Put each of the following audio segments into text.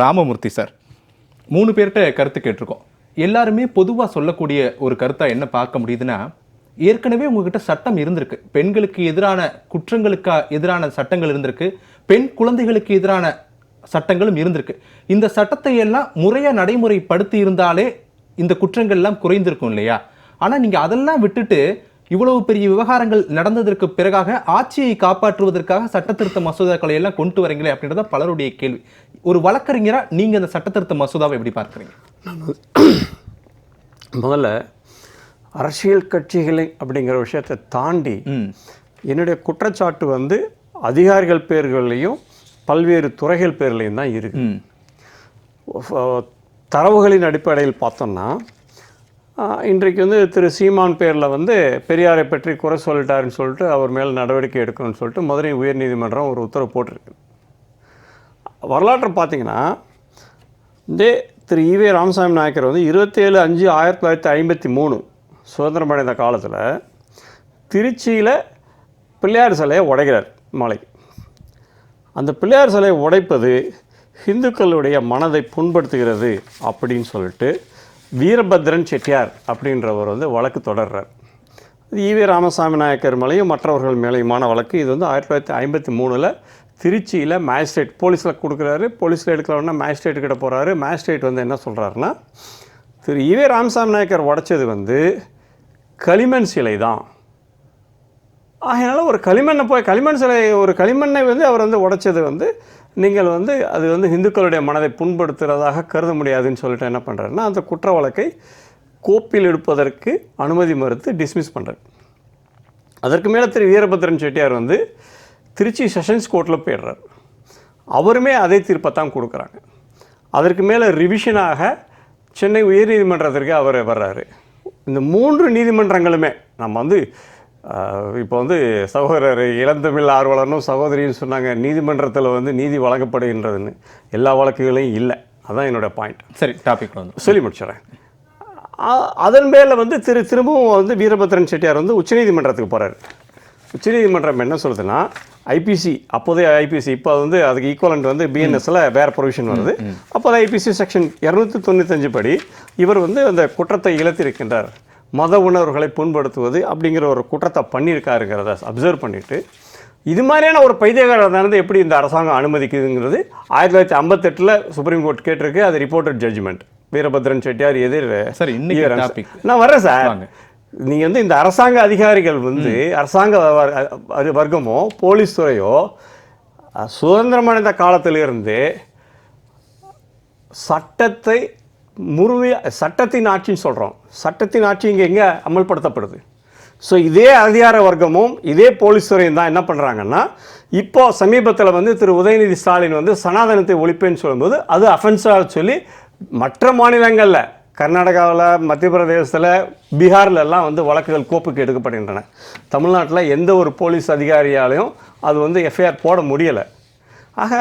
Ramamurthy sir. மூணு பேர்கிட்ட கருத்து கேட்டிருக்கோம். எல்லாருமே பொதுவாக சொல்லக்கூடிய ஒரு கருத்தாக என்ன பார்க்க முடியுதுன்னா ஏற்கனவே உங்ககிட்ட சட்டம் இருந்திருக்கு. பெண்களுக்கு எதிரான குற்றங்களுக்கு எதிரான சட்டங்கள் இருந்திருக்கு. பெண் குழந்தைகளுக்கு எதிரான சட்டங்களும் இருந்திருக்கு. இந்த சட்டத்தை எல்லாம் முறையாக நடைமுறைப்படுத்தி இருந்தாலே இந்த குற்றங்கள் எல்லாம் குறைந்திருக்கும் இல்லையா? ஆனால் நீங்கள் அதெல்லாம் விட்டுட்டு இவ்வளவு பெரிய விவகாரங்கள் நடந்ததற்கு பிறகாக ஆட்சியை காப்பாற்றுவதற்காக சட்டத்திருத்த மசோதாக்களை எல்லாம் கொண்டு வரீங்களே அப்படின்றத பலருடைய கேள்வி. ஒரு வழக்கறிஞரா நீங்க அந்த சட்டத்திருத்த மசோதாவை எப்படி பார்க்குறீங்க? முதல்ல அரசியல் கட்சிகளை அப்படிங்கிற விஷயத்தை தாண்டி என்னுடைய குற்றச்சாட்டு வந்து அதிகாரிகள் பேர்களையும் பல்வேறு துறைகள் பேர்லையும் தான் இருக்கு. தரவுகளின் அடிப்படையில் பார்த்தோம்னா ஆஹ், இன்றைக்கு வந்து திரு சீமான் பேரில் வந்து பெரியாரை பற்றி குறை சொல்லிட்டாருன்னு சொல்லிட்டு அவர் மேல் நடவடிக்கை எடுக்கணும்னு சொல்லிட்டு மதுரை உயர்நீதிமன்றம் ஒரு உத்தரவு போட்டிருக்கு. வரலாற்றை பார்த்தீங்கன்னா இதே திரு ஈவே ராமசாமி நாயக்கர் வந்து இருபத்தேழு அஞ்சு ஆயிரத்தி தொள்ளாயிரத்தி ஐம்பத்தி மூணு சுதந்திரம் அடைந்த காலத்தில் திருச்சியில் பிள்ளையார் சிலையை உடைகிறார் மலை அந்த பிள்ளையார் சிலையை உடைப்பது இந்துக்களுடைய மனதை புண்படுத்துகிறது அப்படின்னு சொல்லிட்டு வீரபத்ரன் செட்டியார் அப்படின்றவர் வந்து வழக்கு தொடர்றார். இது ஈவே ராமசாமி நாயக்கர் மேலேயும் மற்றவர்கள் மேலேயுமான வழக்கு. இது வந்து ஆயிரத்தி தொள்ளாயிரத்தி ஐம்பத்தி மூணில் திருச்சியில் மேஜிஸ்ட்ரேட் போலீஸில் கொடுக்குறாரு. போலீஸில் எடுக்கலன்னா மேஜிஸ்ட்ரேட் கிட்ட போகிறாரு மேஜிஸ்ட்ரேட் வந்து என்ன சொல்கிறாருன்னா திரு ஈவே ராமசாமி நாயக்கர் உடைச்சது வந்து களிமண் சிலை தான். ஆகையினால ஒரு களிமண்ணை போய் களிமண் சிலை ஒரு களிமண்ணை வந்து அவர் வந்து உடைச்சது வந்து நீங்கள் வந்து அது வந்து இந்துக்களுடைய மனதை புண்படுத்துகிறதாக கருத முடியாதுன்னு சொல்லிட்டு என்ன பண்ணுறாருன்னா அந்த குற்ற வழக்கை கோப்பில் எடுப்பதற்கு அனுமதி மறுத்து டிஸ்மிஸ் பண்ணுறாரு அதற்கு மேலே திரு வீரபத்ரன் செட்டியார் வந்து திருச்சி செஷன்ஸ் கோர்ட்டில் போயிடுறார். அவருமே அதே தீர்ப்பை தான் கொடுக்குறாங்க. அதற்கு மேலே ரிவிஷனாக சென்னை உயர்நீதிமன்றத்திற்கு அவர் வர்றாரு. இந்த மூன்று நீதிமன்றங்களுமே நம்ம வந்து இப்போ வந்து சகோதரர் இளந்தமிழ் ஆர்வலர்னும் சகோதரின்னு சொன்னாங்க நீதிமன்றத்தில் வந்து நீதி வழங்கப்படுகின்றதுன்னு. எல்லா வழக்குகளையும் இல்லை. அதான் என்னோட பாயிண்ட் சரி டாபிக் வந்து சொல்லி முடிச்சிடறேன். அதன் மேல வந்து திரு திரும்பவும் வந்து வீரபத்ரன் செட்டியார் வந்து உச்சநீதிமன்றத்துக்கு போறாரு. உச்சநீதிமன்றம் என்ன சொல்லுதுன்னா ஐபிசி அப்போதைய ஐபிசி இப்போ வந்து அதுக்கு ஈக்குவலண்ட் வந்து பிஎன்எஸ்ல வேற ப்ரொவிஷன் வருது. அப்போது ஐபிசி செக்ஷன் இரநூத்தி தொண்ணூத்தஞ்சு படி இவர் வந்து அந்த குற்றத்தை இழத்திருக்கின்றார். மத உணர்வுகளை புண்படுத்துவது அப்படிங்கிற ஒரு குற்றத்தை பண்ணியிருக்காருங்கிறத அப்சர்வ் பண்ணிட்டு இது மாதிரியான ஒரு பைத்தியகாரத்தை எப்படி இந்த அரசாங்கம் அனுமதிக்குதுங்கிறது ஆயிரத்தி தொள்ளாயிரத்தி ஐம்பத்தெட்டில் சுப்ரீம் கோர்ட் கேட்டிருக்கு அது ரிப்போர்ட்டட் ஜட்ஜ்மெண்ட் வீரபத்ரன் செட்டியார் எதிர் சரி, இன்னைக்கு topic. நான் வர்றேன் சார். வாங்க. நீங்க வந்து இந்த அரசாங்க அதிகாரிகள் வந்து அரசாங்க வர்க்கமோ போலீஸ் துறையோ அஹ், சுதந்திரம் அடைந்த காலத்திலிருந்து சட்டத்தை முழுமைய சட்டத்தின் ஆட்சின்னு சொல்கிறோம் சட்டத்தின் ஆட்சி இங்கே எங்கே அமல்படுத்தப்படுது? ஸோ இதே அதிகார வர்க்கமும் இதே போலீஸ் துறையும் தான் என்ன பண்ணுறாங்கன்னா இப்போ சமீபத்தில் வந்து திரு உதயநிதி ஸ்டாலின் வந்து சனாதனத்தை ஒழிப்பேன்னு சொல்லும்போது அது அஃபென்ஸாக சொல்லி மற்ற மாநிலங்களில் கர்நாடகாவில் மத்திய பிரதேசத்தில் பீகார்லெல்லாம் வந்து வழக்குகள் கோப்புக்கு எடுக்கப்படுகின்றன. தமிழ்நாட்டில் எந்த ஒரு போலீஸ் அதிகாரியாலையும் அது வந்து எஃப்ஐஆர் போட முடியலை. ஆக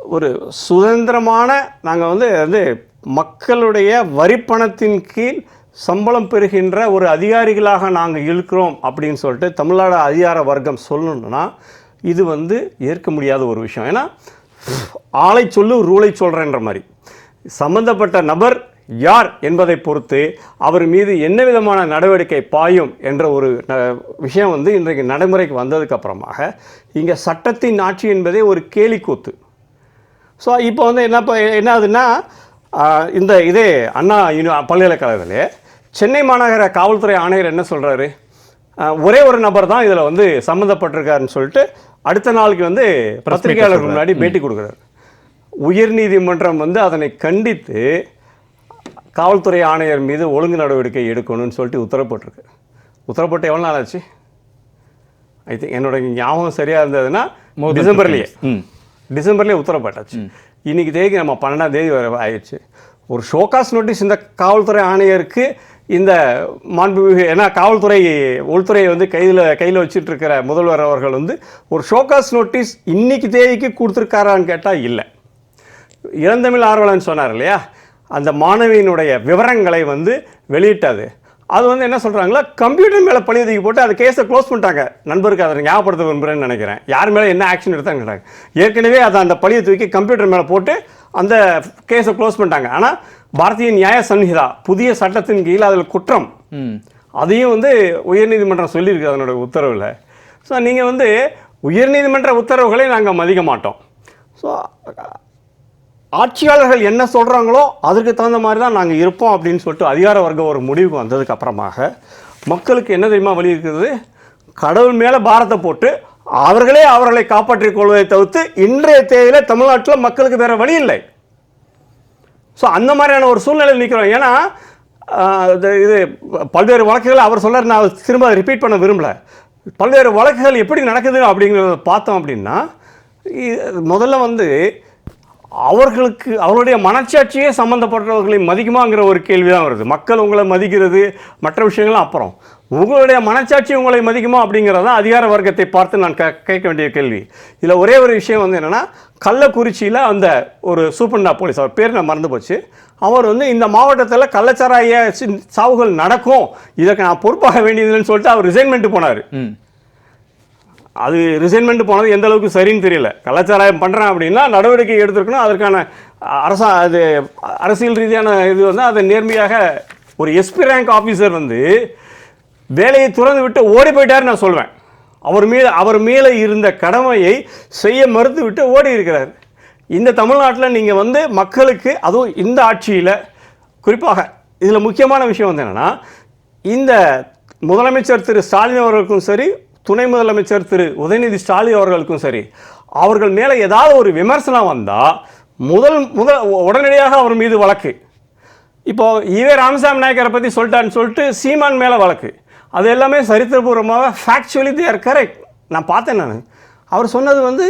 ஒரு சுதந்திரமான நாங்கள் வந்து வந்து மக்களுடைய வரிப்பணத்தின் கீழ் சம்பளம் பெறுகின்ற ஒரு அதிகாரிகளாக நாங்கள் இருக்கிறோம் அப்படின்னு சொல்லிட்டு தமிழ்நாடு அதிகார வர்க்கம் சொல்லணும்னா இது வந்து ஏற்க முடியாத ஒரு விஷயம். ஏன்னா ஆளை சொல்லு ரூலை சொல்கிறேன்ற மாதிரி. சம்பந்தப்பட்ட நபர் யார் என்பதை பொறுத்து அவர் மீது என்ன விதமான நடவடிக்கை பாயும் என்ற ஒரு ந- விஷயம் வந்து இன்றைக்கு நடைமுறைக்கு வந்ததுக்கப்புறமாக இங்கே சட்டத்தின் ஆட்சி என்பதே ஒரு கேலிக்கூத்து. ஸோ இப்போ வந்து என்ன ப- என்ன ஆகுதுன்னா இந்த இதே அண்ணா யூனி பல்கலைக்கழகத்திலே சென்னை மாநகர காவல்துறை ஆணையர் என்ன சொல்கிறாரு ஒரே ஒரு நபர் தான் இதில் வந்து சம்மந்தப்பட்டிருக்காருன்னு சொல்லிட்டு அடுத்த நாளுக்கு வந்து பத்திரிகையாளருக்கு முன்னாடி பேட்டி கொடுக்குறாரு. உயர்நீதிமன்றம் வந்து அதனை கண்டித்து காவல்துறை ஆணையர் மீது ஒழுங்கு நடவடிக்கை எடுக்கணும்னு சொல்லிட்டு உத்தரவு போட்டிருக்கு உத்தரவு போட்டு எவ்வளோ நாள் ஆச்சு? ஐ திங்க் என்னோட ஞாபகம் சரியாக இருந்ததுன்னா டிசம்பர்லேயே. 15 ம். டிசம்பர்லேயே உத்தரவு போட்டாச்சு இன்னைக்கு தேதிக்கு நம்ம பன்னெண்டாம் தேதி வரை ஆயிடுச்சு. ஒரு ஷோகாஸ் நோட்டீஸ் இந்த காவல்துறை ஆணையருக்கு இந்த மாண்புமிகு ஏன்னா காவல்துறை உள்துறையை வந்து கையில் கையில் வச்சுட்டு இருக்கிற முதல்வர் அவர்கள் வந்து ஒரு ஷோகாஸ் நோட்டீஸ் இன்னைக்கு தேதிக்கு கொடுத்துருக்காரான்னு கேட்டால் இல்லை. இளந்தமிழ் ஆர்வலன் சொன்னார் இல்லையா? அந்த மாணவியினுடைய விவரங்களை வந்து வெளியிட்டது. அது வந்து என்ன சொல்கிறாங்களா கம்ப்யூட்டர் மேலே பழி தூக்கி போட்டு அந்த கேஸை க்ளோஸ் பண்ணிட்டாங்க. நண்பருக்கு அதை ஞாபகப்படுத்த விரும்புகிறேன்னு நினைக்கிறேன். யார் மேலே என்ன ஆக்ஷன் எடுத்தாங்க ஏற்கனவே அதை அந்த பழியை தூக்கி கம்ப்யூட்டர் மேலே போட்டு அந்த கேஸை க்ளோஸ் பண்ணிட்டாங்க. ஆனால் பாரதிய நியாய சன்ஹிதா புதிய சட்டத்தின் கீழ் அதில் குற்றம். ம். அதையும் வந்து உயர்நீதிமன்றம் சொல்லியிருக்கு அதனோட உத்தரவில். ஸோ நீங்கள் வந்து உயர்நீதிமன்ற உத்தரவுகளை நாங்கள் மதிக்க மாட்டோம். ஸோ ஆட்சியாளர்கள் என்ன சொல்கிறாங்களோ அதற்கு தகுந்த மாதிரி தான் நாங்கள் இருப்போம் அப்படின்னு சொல்லிட்டு அதிகார வர்க்கம் ஒரு முடிவுக்கு வந்ததுக்கு அப்புறமாக மக்களுக்கு என்ன தெரியுமா வழி இருக்குது? கடவுள் மேலே பாரத்தை போட்டு அவர்களே அவர்களை காப்பாற்றிக் கொள்வதை தவிர்த்து இன்றைய தேதியில் தமிழ்நாட்டில் மக்களுக்கு வேறு வழி இல்லை. ஸோ அந்த மாதிரியான ஒரு சூழ்நிலையில் நிற்கிறோம். ஏன்னா இது இது பல்வேறு வழக்குகள் அவர் சொல்ல நான் திரும்ப ரிப்பீட் பண்ண விரும்பல. பல்வேறு வழக்குகள் எப்படி நடக்குது அப்படிங்கிறத பார்த்தோம் அப்படின்னா முதல்ல வந்து அவர்களுக்கு அவருடைய மனச்சாட்சியே சம்மந்தப்பட்டவர்களை மதிக்குமாங்கிற ஒரு கேள்வி தான் வருது. மக்கள் உங்களை மதிக்கிறது மற்ற விஷயங்கள்லாம் அப்புறம். உங்களுடைய மனச்சாட்சி உங்களை மதிக்குமா அப்படிங்கிறது தான் அதிகார வர்க்கத்தை பார்த்து நான் கே- கேட்க வேண்டிய கேள்வி. இதில் ஒரே ஒரு விஷயம் வந்து என்னென்னா கள்ளக்குறிச்சியில் அந்த ஒரு சூப்பர்டா போலீஸ் அவர் பேர் நான் மறந்து போச்சு. அவர் வந்து இந்த மாவட்டத்தில் கள்ளச்சாராய சாவுகள் நடக்கும் இதற்கு நான் பொறுப்பாக வேண்டியதுன்னு சொல்லிட்டு அவர் ரிசைன்மெண்ட் போனார். அது ரிசைன்மெண்ட் போனது எந்த அளவுக்கு சரின்னு தெரியல. கலாச்சாரம் பண்ணுறேன் அப்படின்னா நடவடிக்கை எடுத்திருக்கணும். அதற்கான அரசா அது அரசியல் ரீதியான இது வந்து அதை நேர்மையாக ஒரு எஸ்பி ரேங்க் ஆஃபீஸர் வந்து வேலையை துறந்து விட்டு ஓடி போயிட்டார் நான் சொல்வேன். அவர் மீது அவர் மேலே இருந்த கடமையை செய்ய மறுத்து விட்டு ஓடி இருக்கிறார் இந்த தமிழ்நாட்டில் நீங்கள் வந்து மக்களுக்கு அதுவும் இந்த ஆட்சியில் குறிப்பாக இதில் முக்கியமான விஷயம் வந்து என்னென்னா இந்த முதலமைச்சர் திரு ஸ்டாலின் அவர்களுக்கும் சரி துணை முதலமைச்சர் திரு உதயநிதி ஸ்டாலின் அவர்களுக்கும் சரி அவர்கள் மேலே ஏதாவது ஒரு விமர்சனம் வந்தால் முதல் முதல் உடனடியாக அவர் மீது வழக்கு. இப்போது ஈவே ராமசாமி நாயக்கரை பற்றி சொல்லிட்டான்னு சொல்லிட்டு சீமான் மேலே வழக்கு. அது எல்லாமே சரித்திரபூர்வமாக ஃபேக்சுவலி தே ஆர் கரெக்ட் நான் பார்த்தேன் நான். அவர் சொன்னது வந்து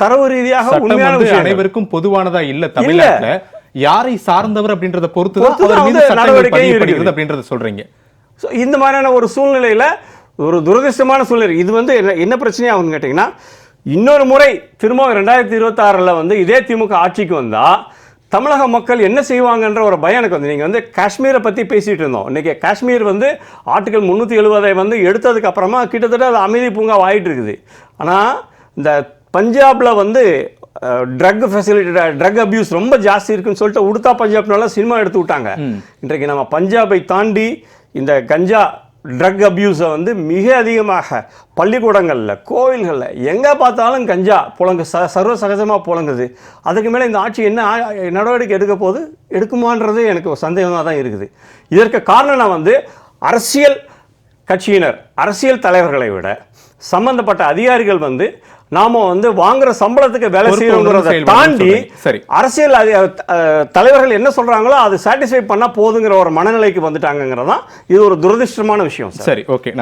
தரவு ரீதியாக உண்மையான விஷயம் அனைவருக்கும் பொதுவானதா இல்ல தமிழ்நாட்டுல? யாரை சார்ந்தவர் அப்படின்றத பொறுத்து நடவடிக்கை. அப்படின்றத சொல்றீங்க. ஸோ இந்த மாதிரியான ஒரு சூழ்நிலையில் ஒரு துரதிர்ஷ்டமான சூழ்நிலை. இது வந்து என்ன என்ன பிரச்சனையாகும்னு கேட்டிங்கன்னா இன்னொரு முறை திரும்ப ரெண்டாயிரத்தி இருபத்தாறில் வந்து இதே திமுக ஆட்சிக்கு வந்தால் தமிழக மக்கள் என்ன செய்வாங்கன்ற ஒரு பயம் எனக்கு வந்து. நீங்கள் வந்து காஷ்மீரை பற்றி பேசிகிட்டு இருந்தோம். இன்றைக்கி காஷ்மீர் வந்து ஆர்டிகல் முந்நூற்றி எழுபதை வந்து எடுத்ததுக்கு அப்புறமா கிட்டத்தட்ட அது அமைதி பூங்கா ஆயிட்டு இருக்குது. ஆனால் இந்த பஞ்சாபில் வந்து ட்ரக் ஃபெசிலிட்டி ட்ரக் அபியூஸ் ரொம்ப ஜாஸ்தி இருக்குன்னு சொல்லிட்டு உடுத்தா பஞ்சாப்னால சினிமா எடுத்து விட்டாங்க. இன்றைக்கு நம்ம பஞ்சாபை தாண்டி இந்த கஞ்சா ட்ரக் அப்யூஸை வந்து மிக அதிகமாக பள்ளிக்கூடங்களில் கோவில்களில் எங்கே பார்த்தாலும் கஞ்சா புழங்கு ச சர்வ சகஜமாக புழங்குது. அதுக்கு மேலே இந்த ஆட்சி என்ன நடவடிக்கை எடுக்க போது எடுக்குமான்றது எனக்கு ஒரு சந்தேகமாக தான் இருக்குது. இதற்கு காரணம் வந்து அரசியல் கட்சியினர் அரசியல் தலைவர்களை விட சம்பந்தப்பட்ட அதிகாரிகள் வந்து நாம வந்து வாங்குற சம்பளத்துக்கு வேலை செயல்பாடுன்னு தாண்டி. சரி. அரசியல் தலைவர்கள் என்ன சொல்றாங்களோ அது சாட்டிஸ்ஃபை பண்ணா போதுங்கிற ஒரு மனநிலைக்கு வந்துட்டாங்கிறது தான் இது ஒரு துரதிர்ஷ்டமான விஷயம் சார். ஓகே.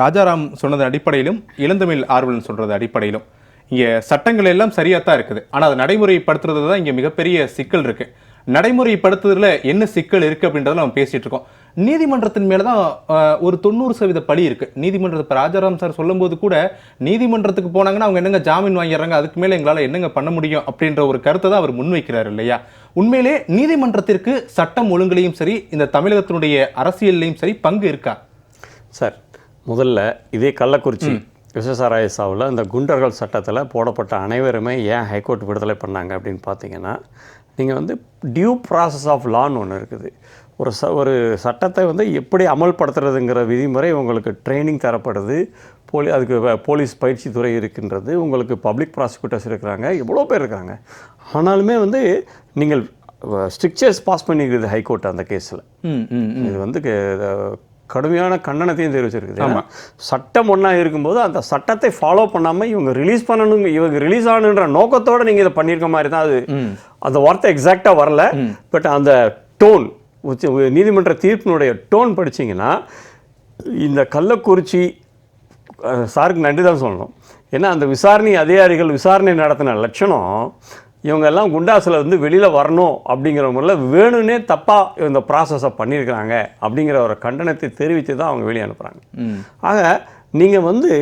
ராஜாராம் சொன்னது அடிப்படையிலும் இளந்தமிழ் ஆர்வலன் சொல்றது அடிப்படையிலும். இங்க சட்டங்கள் எல்லாம் சரியா தான் இருக்குது. ஆனா அதை நடைமுறைப்படுத்துறது தான் இங்க மிகப்பெரிய சிக்கல் இருக்கு. நடைமுறைப்படுத்துறதுல என்ன சிக்கல் இருக்கு அப்படின்றத நம்ம பேசிட்டு இருக்கோம். நீதிமன்றத்தின் மேல தான் ஒரு தொண்ணூறு சதவீத பழி இருக்கு. நீதிமன்றத்தை இப்ப ராஜாராம் சார் சொல்லும்போது கூட நீதிமன்றத்துக்கு போனாங்கன்னா அவங்க என்னங்க ஜாமீன் வாங்கிடுறாங்க அதுக்கு மேல எங்களால என்னங்க பண்ண முடியும் அப்படின்ற ஒரு கருத்தை தான் அவர் முன்வைக்கிறார் இல்லையா? உண்மையிலே நீதிமன்றத்திற்கு சட்டம் ஒழுங்குலையும் சரி இந்த தமிழகத்தினுடைய அரசியல்லையும் சரி பங்கு இருக்கா? சார் முதல்ல இதே கள்ளக்குறிச்சி விசேஷராய சாவில் இந்த குண்டர்கள் சட்டத்தில் போடப்பட்ட அனைவருமே ஏன் ஹைகோர்ட் விடுதலை பண்ணாங்க அப்படின்னு பார்த்தீங்கன்னா நீங்கள் வந்து டியூ ப்ராசஸ் ஆஃப் லான்னு ஒன்று இருக்குது. ஒரு ச ஒரு சட்டத்தை வந்து எப்படி அமல்படுத்துறதுங்கிற விதிமுறை உங்களுக்கு ட்ரைனிங் தரப்படுது. போலி அதுக்கு போலீஸ் பயிற்சி துறை இருக்கின்றது. உங்களுக்கு பப்ளிக் ப்ராசிக்யூட்டர்ஸ் இருக்கிறாங்க. எவ்வளோ பேர் இருக்காங்க ஆனாலுமே வந்து நீங்கள் ஸ்ட்ரிக்சர்ஸ் பாஸ் பண்ணிக்கிறது ஹைகோர்ட் அந்த கேஸில். இது வந்து கடுமையான கண்டனத்தையும் தெரிவிச்சிருக்குது. ஏன்னா, சட்டம் ஒன்றா இருக்கும்போது அந்த சட்டத்தை ஃபாலோ பண்ணாமல் இவங்க ரிலீஸ் பண்ணணும் இவங்க ரிலீஸ் ஆகணுன்ற நோக்கத்தோட நீங்கள் இதை பண்ணியிருக்க மாதிரி தான் அது. அந்த வார்த்தை எக்ஸாக்டாக வரல. பட் அந்த டோன் உச்ச நீதிமன்ற தீர்ப்பினுடைய டோன் படிச்சீங்கன்னா இந்த கள்ளக்குறிச்சி சாருக்கு நன்றி தான் சொல்லணும். ஏன்னா அந்த விசாரணை அதிகாரிகள் விசாரணை நடத்தின லட்சணம் இவங்க எல்லாம் குண்டாசில் வந்து வெளியில் வரணும் அப்படிங்கிற முறையில் வேணும்னே தப்பாக இந்த ப்ராசஸை பண்ணியிருக்கிறாங்க அப்படிங்கிற ஒரு கண்டனத்தை தெரிவித்து தான் அவங்க வெளியே அனுப்புகிறாங்க ஆக நீங்கள் வந்து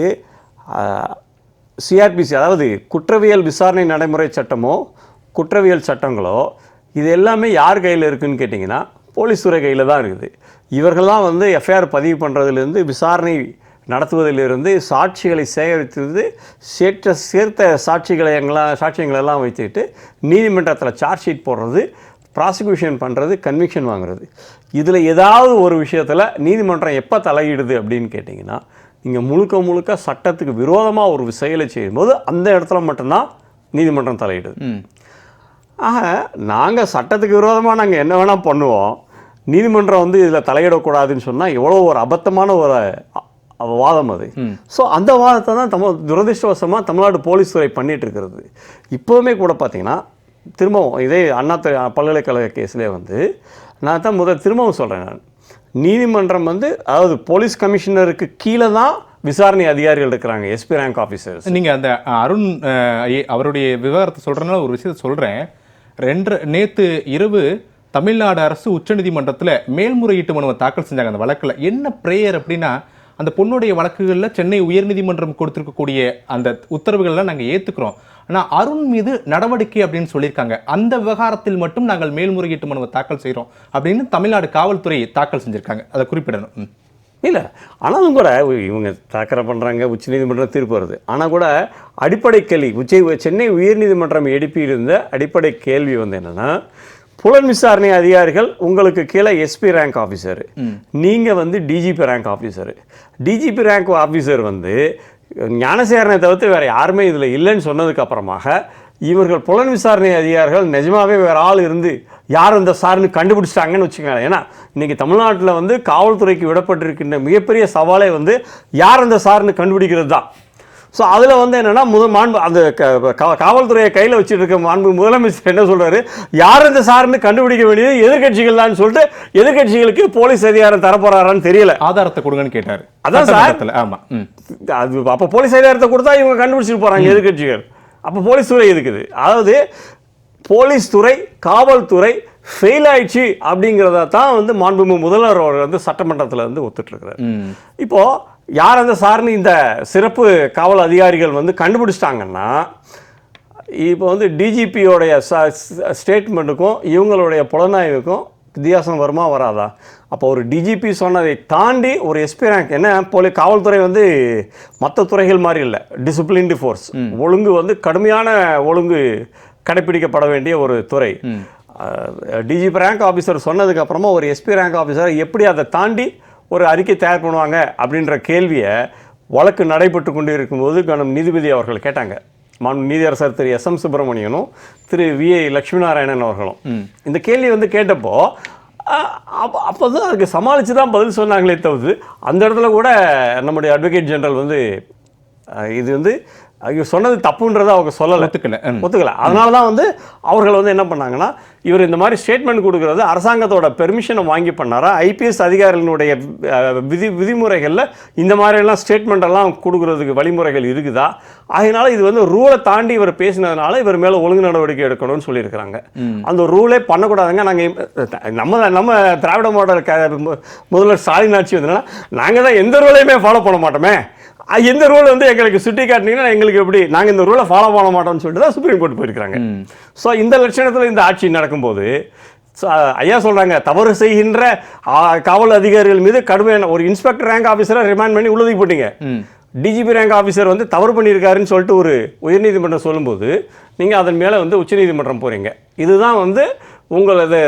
சிஆர்பிசி அதாவது குற்றவியல் விசாரணை நடைமுறை சட்டமோ குற்றவியல் சட்டங்களோ இது எல்லாமே யார் கையில் இருக்குன்னு கேட்டிங்கன்னா போலீஸ் துறை கையில் தான் இருக்குது. இவர்கள்லாம் வந்து எஃப்ஐஆர் பதிவு பண்ணுறதுலேருந்து விசாரணை நடத்துவதிலிருந்து சாட்சிகளை சேகரித்தது சேர்த்த சேர்த்த சாட்சிகளை எங்களாம் சாட்சியங்களெல்லாம் வைத்துக்கிட்டு நீதிமன்றத்தில் சார்ஜ் ஷீட் போடுறது ப்ராசிக்யூஷன் பண்ணுறது கன்விக்ஷன் வாங்குறது. இதில் ஏதாவது ஒரு விஷயத்தில் நீதிமன்றம் எப்போ தலையிடுது அப்படின்னு கேட்டிங்கன்னா நீங்கள் முழுக்க முழுக்க சட்டத்துக்கு விரோதமாக ஒரு செயலை செய்யும்போது அந்த இடத்துல மட்டும்தான் நீதிமன்றம் தலையிடுது. ஆக நாங்கள் சட்டத்துக்கு விரோதமாக நாங்கள் என்ன வேணால் பண்ணுவோம் நீதிமன்றம் வந்து இதில் தலையிடக்கூடாதுன்னு சொன்னால் எவ்வளோ ஒரு அபத்தமான ஒரு வாதம் அது. ஸோ அந்த வாதத்தை தான் தமிழ் துரதிருஷ்டவசமாக தமிழ்நாடு போலீஸ் துறை பண்ணிட்டு இருக்கிறது இப்போவுமே கூட பார்த்தீங்கன்னா திரும்பவும் இதே அண்ணா பல்கலைக்கழக கேஸ்லேயே வந்து நான் தான் முதல் திரும்பவும் சொல்கிறேன் நான். நீதிமன்றம் வந்து அதாவது போலீஸ் கமிஷனருக்கு கீழே தான் விசாரணை அதிகாரிகள் இருக்கிறாங்க எஸ்பி ரேங்க் ஆஃபீஸர்ஸ் நீங்க அந்த அருண் அவருடைய விவகாரத்தை சொல்றதுனால ஒரு விஷயத்தை சொல்றேன். ரெண்டு நேத்து இரவு தமிழ்நாடு அரசு உச்சநீதிமன்றத்தில் மேல்முறையீட்டு மனுவை தாக்கல் செஞ்சாங்க. அந்த வழக்கில் என்ன பிரேயர் அப்படின்னா அந்த பொண்ணுடைய வழக்குகளில் சென்னை உயர்நீதிமன்றம் கொடுத்துருக்கக்கூடிய அந்த உத்தரவுகள்லாம் நாங்கள் ஏற்றுக்கிறோம் ஆனால் அருண் மீது நடவடிக்கை அப்படின்னு சொல்லியிருக்காங்க. அந்த விவகாரத்தில் மட்டும் நாங்கள் மேல்முறையீட்டு மனுவை தாக்கல் செய்கிறோம் அப்படின்னு தமிழ்நாடு காவல்துறை தாக்கல் செஞ்சுருக்காங்க. அதை குறிப்பிடணும். இல்லை ஆனாலும் கூட இவங்க தாக்கரை பண்ணுறாங்க உச்சநீதிமன்றம் தீர்ப்பு வருது. ஆனால் கூட அடிப்படை கேள்வி உச்ச சென்னை உயர்நீதிமன்றம் எழுப்பியிருந்த அடிப்படை கேள்வி வந்து என்னென்னா புலன் விசாரணை அதிகாரிகள் உங்களுக்கு கீழே எஸ்பி ரேங்க் ஆஃபீஸர் நீங்கள் வந்து DGP rank officer DGP rank officer வந்து ஞானசேகரனை தவிர்த்து வேறு யாருமே இதில் இல்லைன்னு சொன்னதுக்கு அப்புறமாக இவர்கள் புலன் விசாரணை அதிகாரிகள் நிஜமாவே வேற ஆள் இருந்து யார் இந்த சார்னு கண்டுபிடிச்சிட்டாங்கன்னு வச்சுக்கோங்க ஏன்னா இன்னைக்கு தமிழ்நாட்டில் வந்து காவல்துறைக்கு விடப்பட்டிருக்கின்ற மிகப்பெரிய சவாலே வந்து யார் அந்த சார்னு கண்டுபிடிக்கிறது தான் ஸோ அதில் வந்து என்னென்னா முதல் மாண்பு அந்த காவல்துறையை கையில் வச்சுட்டு இருக்க மாண்பு முதலமைச்சர் என்ன சொல்றாரு? யார் இந்த சார்னு கண்டுபிடிக்க வேண்டியது எதிர்க்கட்சிகள் தான் சொல்லிட்டு எதிர்க்கட்சிகளுக்கு போலீஸ் அதிகாரம் தரப்போறாரான்னு தெரியல. ஆதாரத்தை கொடுங்கன்னு கேட்டாரு. அதான் சார். சட்டமன்றத்துல. ஆமா. ம். அது அப்போ போலீஸ் அதிகாரத்தை கொடுத்தா இவங்க கண்டுபிடிச்சிட்டு போகிறாங்க எதிர்க்கட்சிகள் அப்போ போலீஸ் துறை இருக்குது அதாவது போலீஸ் துறை காவல்துறை ஃபெயில் ஆயிடுச்சு அப்படிங்கிறத தான் வந்து மாண்புமிகு முதல்வர் அவர் வந்து சட்டமன்றத்தில் வந்து ஒத்துட்ருக்கிறார் ம். இப்போ யார் அந்த சார்னு இந்த சிறப்பு காவல் அதிகாரிகள் வந்து கண்டுபிடிச்சிட்டாங்கன்னா இப்போ வந்து டிஜிபியோடைய ஸ்டேட்மெண்ட்டுக்கும் இவங்களுடைய புலனாய்வுக்கும் வித்தியாசம் வருமா வராதா? அப்போ ஒரு டிஜிபி சொன்னதை தாண்டி ஒரு எஸ்பி ரேங்க் என்ன போலி காவல்துறை வந்து மற்ற துறைகள் மாதிரி இல்லை டிசிப்ளின்டு ஃபோர்ஸ் ஒழுங்கு வந்து கடுமையான ஒழுங்கு கடைப்பிடிக்கப்பட வேண்டிய ஒரு துறை. டிஜிபி ரேங்க் ஆஃபீஸர் சொன்னதுக்கு அப்புறமா ஒரு எஸ்பி ரேங்க் ஆஃபீஸர் எப்படி அதை தாண்டி ஒரு அறிக்கை தயார் பண்ணுவாங்க அப்படின்ற கேள்வியை வழக்கு நடைபெற்று கொண்டு இருக்கும்போது கணம் நீதிபதி அவர்கள் கேட்டாங்க. மாண்பு நீதியரசர் திரு எஸ் எம் சுப்பிரமணியனும் திரு வி ஐ லட்சுமிநாராயணன் அவர்களும். இந்த கேள்வி வந்து கேட்டப்போ அப்ப அப்போ தான் அதுக்கு சமாளித்து தான் பதில் சொன்னாங்களே தவிர்த்து அந்த இடத்துல கூட நம்முடைய அட்வொகேட் ஜெனரல் வந்து இது வந்து ஐயோ சொன்னது தப்புன்றதை அவங்க சொல்லலை. ஒத்துக்கல. ஒத்துக்கல. அதனால தான் வந்து அவர்கள் வந்து என்ன பண்ணாங்கன்னா இவர் இந்த மாதிரி ஸ்டேட்மெண்ட் கொடுக்கறது அரசாங்கத்தோட பெர்மிஷனை வாங்கி பண்ணாரா? ஐபிஎஸ் அதிகாரிகளுடைய விதி விதிமுறைகளில் இந்த மாதிரியெல்லாம் ஸ்டேட்மெண்ட் எல்லாம் கொடுக்கறதுக்கு வழிமுறைகள் இருக்குதா? அதனால இது வந்து ரூலை தாண்டி இவர் பேசினதுனால இவர் மேலே ஒழுங்கு நடவடிக்கை எடுக்கணும்னு சொல்லியிருக்கிறாங்க. அந்த ரூலே பண்ணக்கூடாதுங்க. நாங்கள் நம்ம நம்ம திராவிட மாடல் முதல்வர் ஸ்டாலின் ஆட்சி வந்ததுனால நாங்கள் தான் எந்த ரூலையுமே ஃபாலோ பண்ண மாட்டோமே. எந்த ரூல் வந்து எங்களுக்கு சுட்டி காட்டினீங்கன்னா எங்களுக்கு எப்படி நாங்கள் இந்த ரூலை ஃபாலோ பண்ண மாட்டோம்னு சொல்லிட்டு தான் சுப்ரீம் கோர்ட் போயிருக்காங்க ஸோ இந்த லட்சணத்தில் இந்த ஆட்சி நடக்கும்போது ஐயா சொல்கிறாங்க தவறு செய்கின்ற காவல் அதிகாரிகள் மீது கடுமையான ஒரு இன்ஸ்பெக்டர் ரேங்க் ஆஃபீஸரை ரிமாண்ட் பண்ணி உள்ளதுக்கு போட்டீங்க. டிஜிபி ரேங்க் ஆஃபீஸர் வந்து தவறு பண்ணியிருக்காருன்னு சொல்லிட்டு ஒரு உயர்நீதிமன்றம் சொல்லும்போது நீங்கள் அதன் மேலே வந்து உச்சநீதிமன்றம் போகிறீங்க இதுதான் வந்து உங்களது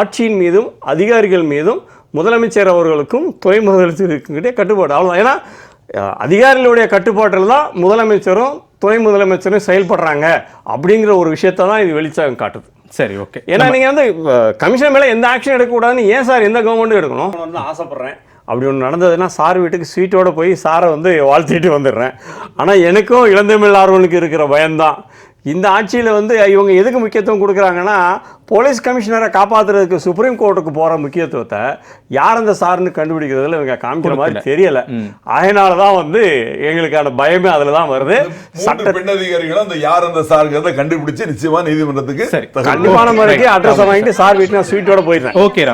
ஆட்சியின் மீதும் அதிகாரிகள் மீதும் முதலமைச்சர் அவர்களுக்கும் துணை முதலமைச்சருக்கிட்டே கட்டுப்பாடு. அவ்வளோதான் ஏன்னா அதிகாரிகளுடைய கட்டுப்பாட்டில் தான் முதலமைச்சரும் துணை முதலமைச்சரும் செயல்படுறாங்க அப்படிங்கிற ஒரு விஷயத்தை தான் இது வெளிச்சம் காட்டுது. சரி ஓகே. ஏன்னா நீங்கள் வந்து கமிஷன் மேலே எந்த ஆக்ஷன் எடுக்கக்கூடாதுன்னு ஏன் சார் எந்த கவர்மெண்ட்டும் எடுக்கணும்? நான் வந்து ஆசைப்பட்றேன். அப்படி ஒன்று நடந்ததுன்னா சார் வீட்டுக்கு ஸ்வீட்டோட போய் சாரை வந்து வாழ்த்திட்டு வந்துடுறேன். ஆனால் எனக்கும் இளந்தமிழ் ஆர்வனுக்கு இருக்கிற பயம்தான். இந்த ஆட்சியில் வந்து இவங்க எதுக்கு முக்கியத்துவம் கொடுக்குறாங்கன்னா போலீஸ் கமிஷனரை காப்பாற்றுறதுக்கு சுப்ரீம் கோர்ட்டுக்கு போகிற முக்கியத்துவத்தை யார் அந்த சார்னு கண்டுபிடிக்கிறதுல இவங்க காமிக்கிற மாதிரி தெரியல. அதனால தான் வந்து எங்களுக்கான பயமே அதில் தான் வருது மூன்று பெண் அதிகாரிகளும் அந்த யார் அந்த சார்ங்கிறத கண்டிப்பிடிச்சு நிச்சயமா நீதிமன்றத்துக்கு கண்டிப்பான முறைக்கு அட்ரஸ் வாங்கிட்டு சார் நான் ஸ்வீட்டோட போயிடுறேன். ஓகே